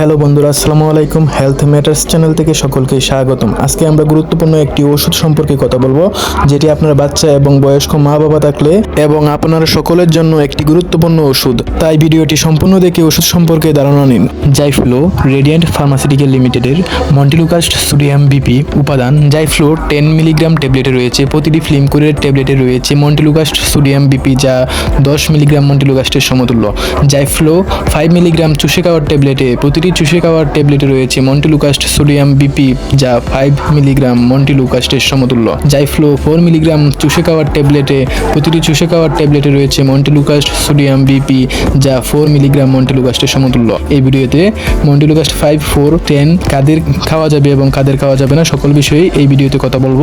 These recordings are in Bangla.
হ্যালো বন্ধুরা, আসসালামু আলাইকুম। হেলথ ম্যাটার্স চ্যানেল থেকে সকলকে স্বাগতম। আজকে আমরা গুরুত্বপূর্ণ একটি ওষুধ সম্পর্কে কথা বলব, যেটি আপনার বাচ্চা এবং বয়স্ক মা বাবা থাকলে এবং আপনার সকলের জন্য একটি গুরুত্বপূর্ণ ওষুধ। তাই ভিডিওটি সম্পূর্ণ দেখে ওষুধ সম্পর্কে ধারণা নিন। জাইফ্লো রেডিয়েন্ট ফার্মাসিউটিক্যাল লিমিটেডের মন্টিলুকাস্ট সোডিয়াম বিপি উপাদান জাইফ্লো টেন মিলিগ্রাম ট্যাবলেটে রয়েছে, প্রতিটি ফিল্ম কুরের ট্যাবলেটে রয়েছে মন্টিলুকাস্ট সোডিয়াম বিপি যা দশ মিলিগ্রাম মন্টিলুকাস্টের সমতুল্য। জাইফ্লো ফাইভ মিলিগ্রাম চুষে খাওয়ার ট্যাবলেটে প্রতিটি চুষে খাওয়ার ট্যাবলেটে রয়েছে। মন্টিলুকাস্ট সোডিয়াম বিপি যা ফাইভ মিলিগ্রাম মন্টিলুকাস্টের সমতুল্য। জাইফ্লো ফোর মিলিগ্রাম চুষে খাওয়ার ট্যাবলেটে প্রতিটি চুষে খাওয়ার ট্যাবলেটে রয়েছে মন্টিলুকাস্ট সোডিয়াম বিপি যা ফোর মিলিগ্রাম মন্টিলুকাস্টের সমতুল্য। এই ভিডিওতে মন্টিলুকাস্ট ফাইভ ফোর টেন কাদের খাওয়া যাবে এবং কাদের খাওয়া যাবে না সকল বিষয়ে এই ভিডিওতে কথা বলব।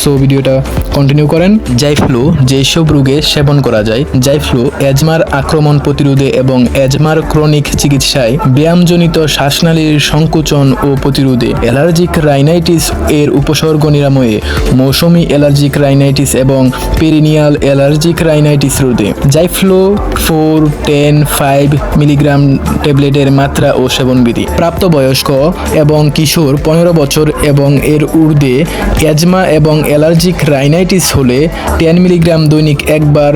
সো ভিডিওটা কন্টিনিউ করেন। জাইফ্লু যেসব রোগে সেবন করা যায় জাইফ্লু অ্যাজমার আক্রমণ প্রতিরোধে এবং অ্যাজমার ক্রনিক চিকিৎসায় ব্যায়ামজনিত শ্বাসনালীর সংকোচন ও প্রতিরোধে অ্যালার্জিক রাইনাইটিস এর উপসর্গ নিরাময়ে মৌসুমি অ্যালার্জিক রাইনাইটিস এবং পেরিনিয়াল অ্যালার্জিক রাইনাইটিস রোধে। Zyflo four, ten, five milligram ট্যাবলেটের মাত্রা ও সেবনবিধি। প্রাপ্তবয়স্ক এবং কিশোর পনেরো বছর এবং এর ঊর্ধ্বে অ্যাজমা এবং অ্যালার্জিক রাইনাইটিস হলে টেন মিলিগ্রাম দৈনিক একবার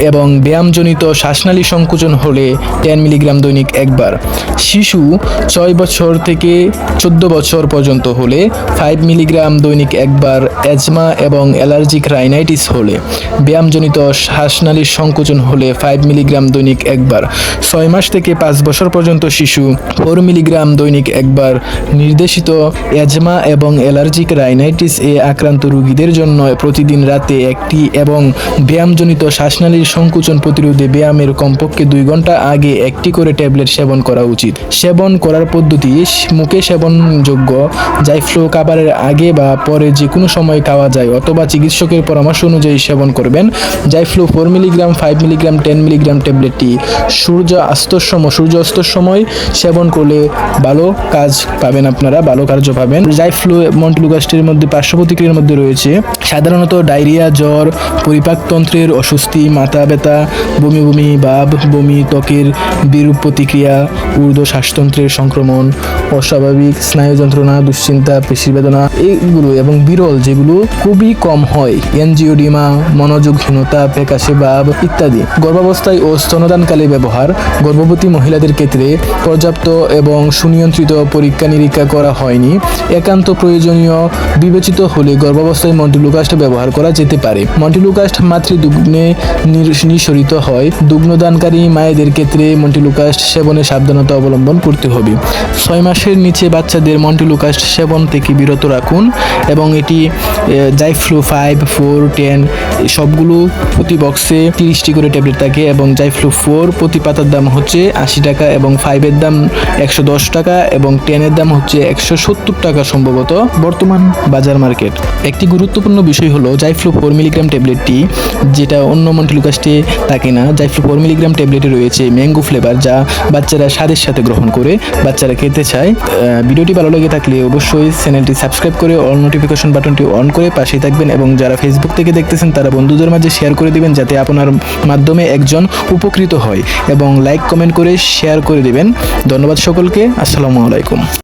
এবং ব্যায়ামজনিত শ্বাসনালী সংকোচন হলে টেন মিলিগ্রাম দৈনিক একবার। শিশু ছয় বছর থেকে চোদ্দ বছর পর্যন্ত হলে ফাইভ মিলিগ্রাম দৈনিক একবার অ্যাজমা এবং অ্যালার্জিক রাইনাইটিস হলে ব্যায়ামজনিত শ্বাসনালীর সংকোচন হলে ফাইভ মিলিগ্রাম দৈনিক একবার। ছয় মাস থেকে পাঁচ বছর পর্যন্ত শিশু। ফোর মিলিগ্রাম দৈনিক একবার। নির্দেশিত অ্যাজমা এবং অ্যালার্জিক রাইনাইটিস এ আক্রান্ত রোগীদের জন্য প্রতিদিন রাতে একটি এবং ব্যায়ামজনিত শ্বাসনালীর সংকোচন প্রতিরোধে ব্যায়ামের কমপক্ষে দুই ঘণ্টা আগে একটি করে ট্যাবলেট সেবন করা উচিত। সেবন করার পদ্ধতি মুখে সেবনযোগ্য জাইফ্লো খাবারের আগে বা পরে যে কোনো সময় খাওয়া যায় অথবা চিকিৎসকের পরামর্শ অনুযায়ী সেবন করবেন। Zyflo four milligram, five milligram, ten milligram ট্যাবলেটটি সূর্য অস্তর সময় সূর্য অস্তর সময় সেবন করলে ভালো কাজ পাবেন আপনারা, ভালো কার্য পাবেন। জাইফ্লু মন্টলুগাস্টের মধ্যে পার্শ্ব প্রতিক্রিয়ার মধ্যে রয়েছে, সাধারণত ডায়রিয়া, জ্বর পরিপাকতন্ত্রের অস্বস্তি, মাথা ব্যথা, বমি বমি, ভাব, বমি, ত্বকের বিরূপ প্রতিক্রিয়া ঊর্ধ্ব শ্বাসতন্ত্রের সংক্রমণ, অস্বাভাবিক স্নায়ু যন্ত্রণা দুশ্চিন্তা পেশি বেদনা এইগুলো এবং বিরল যেগুলো খুবই কম হয়। এনজিওডিমা, মনোযোগহীনতা, ফ্যাকাশে ভাব ইত্যাদি। গর্ভাবস্থায় ও স্তনদানকালে ব্যবহার গর্ভবতী মহিলাদের ক্ষেত্রে পর্যাপ্ত এবং সুনিয়ন্ত্রিত পরীক্ষা নিরীক্ষা করা হয়নি। একান্ত প্রয়োজনীয় বিবেচিত হলে গর্ভাবস্থায় মন্টিলুকাস্ট ব্যবহার করা যেতে পারে। মন্টিলুকাস্ট মাতৃদুগ্নে নিঃসরিত হয়। দুগ্নদানকারী মায়েদের ক্ষেত্রে মন্টিলুকাস্ট সেবনে সাবধানতা অবলম্বন করতে হবে। ছয় মাসের নিচে বাচ্চাদের মন্টিলুকাস্ট সেবন থেকে বিরত রাখুন এবং এটি জাইফ্লু ফাইভ ফোর টেন সবগুলো প্রতি বক্সে তিরিশটি করে ট্যাবলেট থাকে এবং জাইফ্লু ফোর প্রতি পাতার দাম হচ্ছে আশি টাকা এবং ফাইভের দাম একশো দশ টাকা এবং টেনের দাম হচ্ছে একশো সত্তর টাকা সম্ভবত বর্তমান বাজার মার্কেট। একটি গুরুত্বপূর্ণ বিষয় হলো জাইফ্লু ফোর মিলিগ্রাম ট্যাবলেটটি যেটা অন্য মন্টিলুকাস্টে থাকে না জাইফ্লু ফোর মিলিগ্রাম ট্যাবলেটে রয়েছে ম্যাঙ্গো ফ্লেভার যা বাচ্চারা স্বাদের সাথে গ্রহণ করে বাচ্চারা খেতে চায়। ভিডিওটি ভালো লেগে থাকলে অবশ্যই চ্যানেলটি সাবস্ক্রাইব করে অল নোটিফিকেশন বাটনটি অন করে পাশেই থাকবেন এবং যারা ফেসবুক থেকে দেখতেছেন, তারা বন্ধুদের মাঝে শেয়ার করে দিবেন যাতে আপনার মাধ্যমে একজন উপকৃত হয় এবং লাইক কমেন্ট করে শেয়ার করে দিবেন। ধন্যবাদ সকলকে, আসসালামু আলাইকুম।